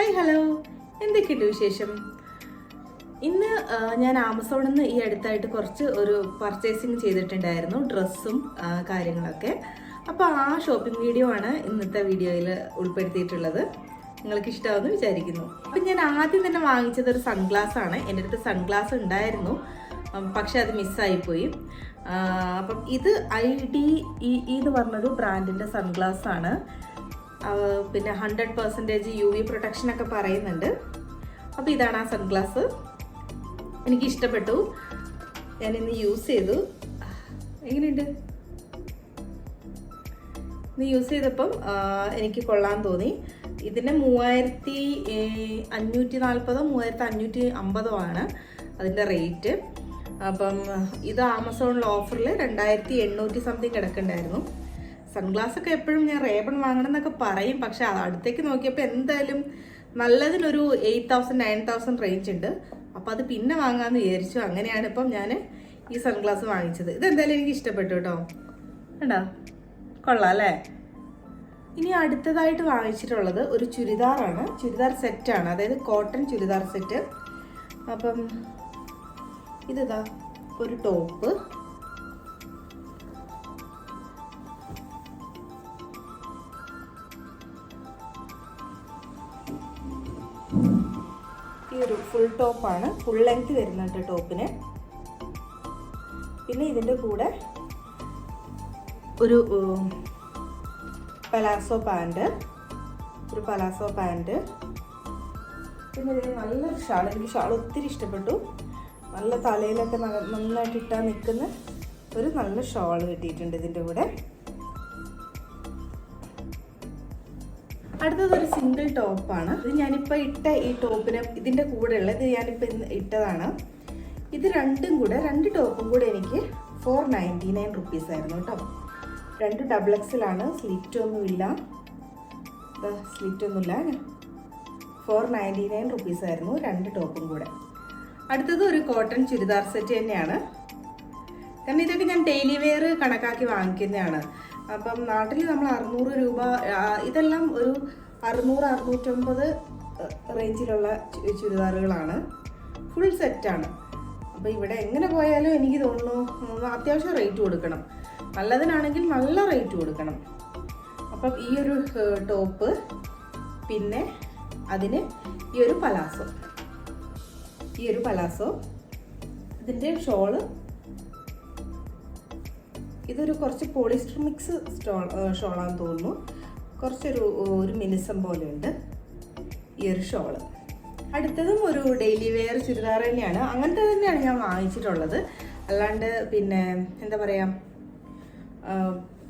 Hi hello എന്തൊക്കെയുണ്ട് വിശേഷം? ഇന്ന് ഞാൻ ആമസോണിൽ നിന്ന് ഈ അടുത്തായിട്ട് കുറച്ച് ഒരു പർച്ചേസിങ് ചെയ്തിട്ടുണ്ടായിരുന്നു ഡ്രസ്സും കാര്യങ്ങളൊക്കെ. അപ്പോൾ ആ ഷോപ്പിംഗ് വീഡിയോ ആണ് ഇന്നത്തെ വീഡിയോയിൽ ഉൾപ്പെടുത്തിയിട്ടുള്ളത്. നിങ്ങൾക്ക് ഇഷ്ടമാവുമെന്ന് വിചാരിക്കുന്നു. അപ്പം ഞാൻ ആദ്യം തന്നെ വാങ്ങിച്ചത് ഒരു സൺഗ്ലാസ് ആണ്. എന്റെ അടുത്ത് സൺഗ്ലാസ് ഉണ്ടായിരുന്നു. പക്ഷെ അത് മിസ്സായിപ്പോയി അപ്പം ഇത് ഐ ഡി ഇ എന്ന് പറഞ്ഞൊരു ബ്രാൻഡിന്റെ സൺഗ്ലാസ് ആണ്. പിന്നെ hundred percentage U V protection ഒക്കെ പറയുന്നുണ്ട്. അപ്പോൾ ഇതാണ് ആ സൺഗ്ലാസ് എനിക്ക് ഇഷ്ടപ്പെട്ടു. ഞാൻ ഇന്ന് യൂസ് ചെയ്തു. എങ്ങനെയുണ്ട്? ഇന്ന് യൂസ് ചെയ്തപ്പം എനിക്ക് കൊള്ളാൻ തോന്നി. ഇതിന് മൂവായിരത്തി അഞ്ഞൂറ്റി നാൽപ്പതോ മൂവായിരത്തി അഞ്ഞൂറ്റി അമ്പതോ ആണ് അതിന്റെ റേറ്റ് അപ്പം ഇത് ആമസോണിൽ ഓഫറിൽ രണ്ടായിരത്തി എണ്ണൂറ്റി സംതിങ് കിടക്കണ്ടായിരുന്നു സൺഗ്ലാസ് ഒക്കെ എപ്പോഴും ഞാൻ റേബൺ വാങ്ങണം എന്നൊക്കെ പറയും. പക്ഷെ അടുത്തേക്ക് നോക്കിയപ്പോൾ എന്തായാലും നല്ലതിനൊരു eight thousand nine thousand range ഉണ്ട് അപ്പോൾ അത് പിന്നെ വാങ്ങാമെന്ന് വിചാരിച്ചു. അങ്ങനെയാണ് ഇപ്പം ഞാൻ ഈ സൺഗ്ലാസ് വാങ്ങിച്ചത്. ഇതെന്തായാലും എനിക്ക് ഇഷ്ടപ്പെട്ടു കേട്ടോ. കണ്ടോ? കൊള്ളാം അല്ലേ? ഇനി അടുത്തതായിട്ട് വാങ്ങിച്ചിട്ടുള്ളത് ഒരു ചുരിദാറാണ്. ചുരിദാർ സെറ്റാണ്. അതായത് കോട്ടൺ ചുരിദാർ സെറ്റ്. അപ്പം ഇതാ ഒരു ടോപ്പ്. ഒരു ഫുൾ ടോപ്പാണ് ഫുൾ ലെങ്ത് വരുന്നുണ്ട് ടോപ്പിന്. പിന്നെ ഇതിന്റെ കൂടെ ഒരു പലാസോ പാന്റ് ഒരു പലാസോ പാന്റ് പിന്നെ ഇതിന് നല്ലൊരു ഷാൾ എനിക്ക് ഷാൾ ഒത്തിരി ഇഷ്ടപ്പെട്ടു. നല്ല തലയിലൊക്കെ നന്നായിട്ട് ഇട്ടാൽ നിൽക്കുന്ന ഒരു നല്ല ഷാൾ കിട്ടിയിട്ടുണ്ട് ഇതിന്റെ കൂടെ. അടുത്തത് ഒരു സിംഗിൾ ടോപ്പാണ് ഇത് ഞാനിപ്പോൾ ഇട്ട ഈ ടോപ്പിന് ഇതിന്റെ കൂടെ ഉള്ളത് ഞാനിപ്പോൾ ഇന്ന് ഇട്ടതാണ്. ഇത് രണ്ടും കൂടെ രണ്ട് ടോപ്പും കൂടെ എനിക്ക് ഫോർ നയന്റി നയൻ റുപ്പീസ് ആയിരുന്നു കേട്ടോ. രണ്ട് ഡബിൾ എക്സിലാണ് സ്ലിറ്റൊന്നുമില്ല സ്ലിറ്റൊന്നുമില്ല ഫോർ നയന്റി നയൻ റുപ്പീസ് ആയിരുന്നു രണ്ട് ടോപ്പും കൂടെ. അടുത്തത് ഒരു കോട്ടൺ ചുരിദാർ സെറ്റ് തന്നെയാണ്. കാരണം ഇതൊക്കെ ഞാൻ ഡെയിലി വെയർ കണക്കാക്കി വാങ്ങിക്കുന്നതാണ്. അപ്പം നാട്ടിൽ നമ്മൾ അറുന്നൂറ് രൂപ ഇതെല്ലാം ഒരു അറുന്നൂറ് അറുന്നൂറ്റമ്പത് റേഞ്ചിലുള്ള ചുരിദാറുകളാണ്. ഫുൾ സെറ്റാണ് അപ്പോൾ ഇവിടെ എങ്ങനെ പോയാലും എനിക്ക് തോന്നുന്നു അത്യാവശ്യം റേറ്റ് കൊടുക്കണം. നല്ലതിനാണെങ്കിൽ നല്ല റേറ്റ് കൊടുക്കണം. അപ്പം ഈ ഒരു ടോപ്പ് പിന്നെ അതിന് ഈ ഒരു പലാസോ. ഈ ഒരു പലാസോ. ഇതിന്റെ ഷോൾ ഇതൊരു കുറച്ച് പോളിസ്റ്റർ മിക്സ് സ്റ്റോൾ ഷോളാന്ന് തോന്നുന്നു. കുറച്ചൊരു ഒരു മിനിസം പോലെ ഉണ്ട് ഈ ഒരു ഷോൾ അടുത്തതും ഒരു ഡെയിലി വെയർ ചുരിദാർ തന്നെയാണ്. അങ്ങനത്തെ തന്നെയാണ് ഞാൻ വാങ്ങിച്ചിട്ടുള്ളത്. അല്ലാണ്ട് പിന്നെ എന്താ പറയുക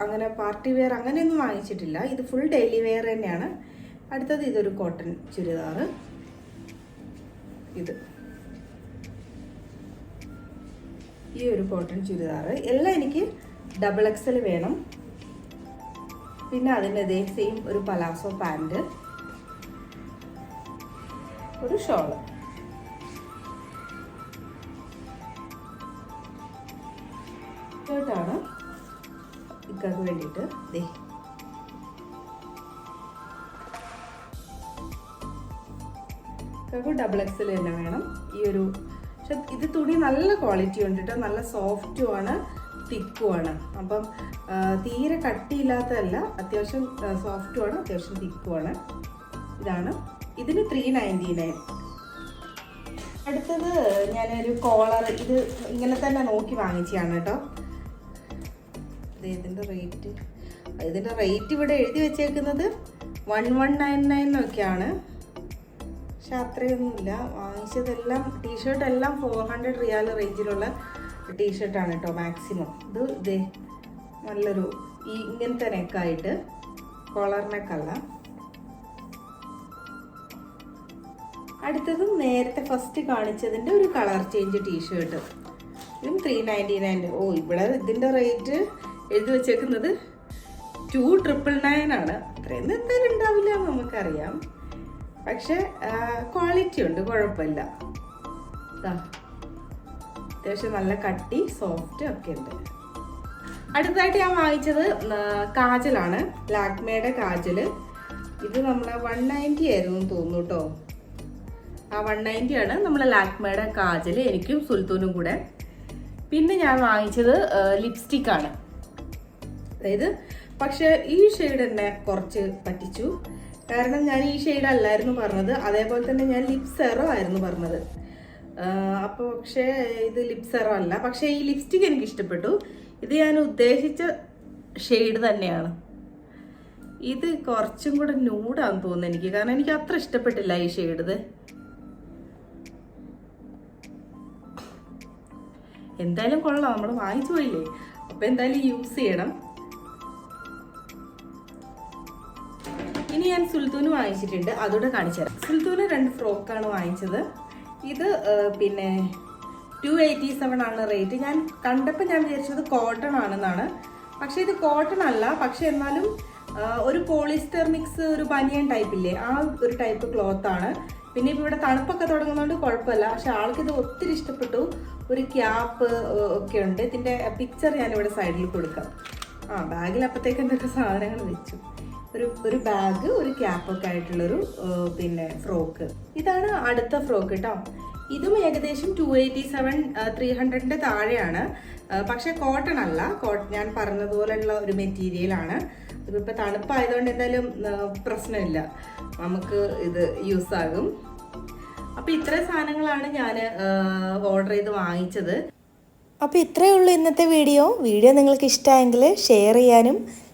അങ്ങനെ പാർട്ടി വെയർ അങ്ങനെയൊന്നും വാങ്ങിച്ചിട്ടില്ല. ഇത് ഫുൾ ഡെയിലി വെയർ തന്നെയാണ്. അടുത്തത് ഇതൊരു കോട്ടൺ ചുരിദാർ. ഇത്. ഈ ഒരു കോട്ടൺ ചുരിദാർ. എല്ലാം എനിക്ക് ഡബിൾ എക്സൽ വേണം. പിന്നെ അതിന്റെ അതേ സെയിം ഒരു പലാസോ പാന്റ് ഒരു ഷോൾ ാണ് ഇക്കൾക്ക് വേണ്ടിയിട്ട്. ദേ. ഇക്കൾക്ക് ഡബിൾ എക്സൽ തന്നെ വേണം. ഈ ഒരു പക്ഷെ ഇത് തുണി നല്ല ക്വാളിറ്റി ഉണ്ട് കേട്ടോ നല്ല സോഫ്റ്റും ആണ് തിക്കും ആണ് അപ്പം തീരെ കട്ടിയില്ലാത്തതല്ല അത്യാവശ്യം സോഫ്റ്റും ആണ് അത്യാവശ്യം തിക്കുമാണ് ഇതാണ്. ഇതിന് ത്രീ നയന്റി നയൻ അടുത്തത് ഞാനൊരു കോളർ ഇത് ഇങ്ങനെ തന്നെ നോക്കി വാങ്ങിച്ചതാണ് കേട്ടോ. ഇത് ഇതിന്റെ റേറ്റ് ഇതിന്റെ റേറ്റ് ഇവിടെ എഴുതി വെച്ചേക്കുന്നത് വൺ വൺ നയൻ നയൻ എന്നൊക്കെയാണ് പക്ഷെ അത്രയൊന്നുമില്ല. വാങ്ങിച്ചതെല്ലാം ടീഷർട്ട് എല്ലാം ഫോർ ഹൺഡ്രഡ് റിയാൽ റേഞ്ചിലുള്ള ടീഷർട്ടാണ് കേട്ടോ മാക്സിമം. ഇത് ഇതേ നല്ലൊരു ഈ ഇങ്ങനത്തെ നെക്കായിട്ട് കോളർ നെക്കല്ല അടുത്തതും നേരത്തെ ഫസ്റ്റ് കാണിച്ചതിന്റെ ഒരു കളർ ചേഞ്ച് ടീഷർട്ട് ഇതും ത്രീ നയന്റി നയൻ ഓ ഇവിടെ ഇതിന്റെ റേറ്റ് എഴുതി വെച്ചേക്കുന്നത് ടു ട്രിപ്പിൾ നയൻ ആണ്. അത്രയൊന്നും എന്തായാലും ഉണ്ടാവില്ല നമുക്കറിയാം. പക്ഷെ ക്വാളിറ്റി ഉണ്ട് കുഴപ്പമില്ല. ഇതാ അത്യാവശ്യം നല്ല കട്ടി സോഫ്റ്റ് ഒക്കെ ഉണ്ട്. അടുത്തതായിട്ട് ഞാൻ വാങ്ങിച്ചത് കാജലാണ്. ലാക്മേയുടെ കാജൽ. ഇത് നമ്മളെ വൺ നയന്റി ആയിരുന്നു തോന്നുന്നു കേട്ടോ ആ വൺ നയന്റി ആണ് നമ്മളെ ലാക്മേയുടെ കാജൽ എനിക്കും സുൽത്തൂനും കൂടെ. പിന്നെ ഞാൻ വാങ്ങിച്ചത് ലിപ്സ്റ്റിക് ആണ്. അതായത് പക്ഷെ ഈ ഷെയ്ഡ് എന്നെ കുറച്ച് പറ്റിച്ചു. കാരണം ഞാൻ ഈ ഷെയ്ഡ് അല്ലായിരുന്നു പറഞ്ഞത്. അതേപോലെ തന്നെ ഞാൻ ലിപ് സെറോ ആയിരുന്നു പറഞ്ഞത്. അപ്പോൾ പക്ഷേ ഇത് ലിപ്സറോ അല്ല. പക്ഷേ ഈ ലിപ്സ്റ്റിക് എനിക്ക് ഇഷ്ടപ്പെട്ടു. ഇത് ഞാൻ ഉദ്ദേശിച്ച ഷെയ്ഡ് തന്നെയാണ്. ഇത് കുറച്ചും കൂടെ ന്യൂഡാന്ന് തോന്നുന്നു എനിക്ക്. കാരണം എനിക്ക് അത്ര ഇഷ്ടപ്പെട്ടില്ല ഈ ഷെയ്ഡ് എന്തായാലും കൊള്ളാം. നമ്മൾ വാങ്ങിച്ചു പോയില്ലേ അപ്പൊ എന്തായാലും യൂസ് ചെയ്യണം. ഇനി ഞാൻ സുൽത്തൂന് വാങ്ങിച്ചിട്ടുണ്ട്. അതോടെ കാണിച്ചു തരാം. സുൽത്തൂന് രണ്ട് ഫ്രോക്കാണ് വാങ്ങിച്ചത്. ഇത് പിന്നെ ടു എയ്റ്റി സെവൻ ആണ് റേറ്റ് ഞാൻ കണ്ടപ്പോൾ ഞാൻ വിചാരിച്ചത് കോട്ടൺ ആണെന്നാണ്. പക്ഷേ ഇത് കോട്ടൺ അല്ല. പക്ഷെ എന്നാലും ഒരു പോളിസ്റ്റർ മിക്സ് ഒരു ബനിയൻ ടൈപ്പ് ഇല്ലേ? ആ ഒരു ടൈപ്പ് ക്ലോത്ത് ആണ്. പിന്നെ ഇപ്പോൾ ഇവിടെ തണുപ്പൊക്കെ തുടങ്ങുന്നതുകൊണ്ട് കുഴപ്പമില്ല പക്ഷെ ആൾക്ക് ഇത് ഒത്തിരി ഇഷ്ടപ്പെട്ടു. ഒരു ക്യാപ്പ് ഒക്കെ ഉണ്ട്. ഇതിന്റെ പിക്ചർ ഞാനിവിടെ സൈഡിൽ കൊടുക്കാം. ആ ബാഗിൽ അപ്പോഴത്തേക്ക് എന്തൊക്കെ സാധനങ്ങൾ വെച്ചു. ഒരു ഒരു ബാഗ് ഒരു ക്യാപ്പൊക്കെ ആയിട്ടുള്ളൊരു പിന്നെ ഫ്രോക്ക് ഇതാണ് അടുത്ത ഫ്രോക്ക് കേട്ടോ ഇതും ഏകദേശം ടു എയ്റ്റി സെവൻ ത്രീ ഹൺഡ്രഡിന്റെ താഴെയാണ്. പക്ഷേ കോട്ടൺ അല്ല. കോട്ടൺ ഞാൻ പറഞ്ഞതുപോലെയുള്ള ഒരു മെറ്റീരിയലാണ് ഇതിപ്പോൾ ഇതിപ്പോ തണുപ്പായതുകൊണ്ട് എന്തായാലും പ്രശ്നമില്ല. നമുക്ക് ഇത് യൂസ് ആകും. അപ്പോൾ ഇത്ര സാധനങ്ങളാണ് ഞാൻ ഓർഡർ ചെയ്ത് വാങ്ങിച്ചത്. അപ്പോൾ ഇത്രയേ ഉള്ളൂ ഇന്നത്തെ വീഡിയോ. വീഡിയോ നിങ്ങൾക്ക് ഇഷ്ടമായെങ്കിൽ ഷെയർ ചെയ്യാനും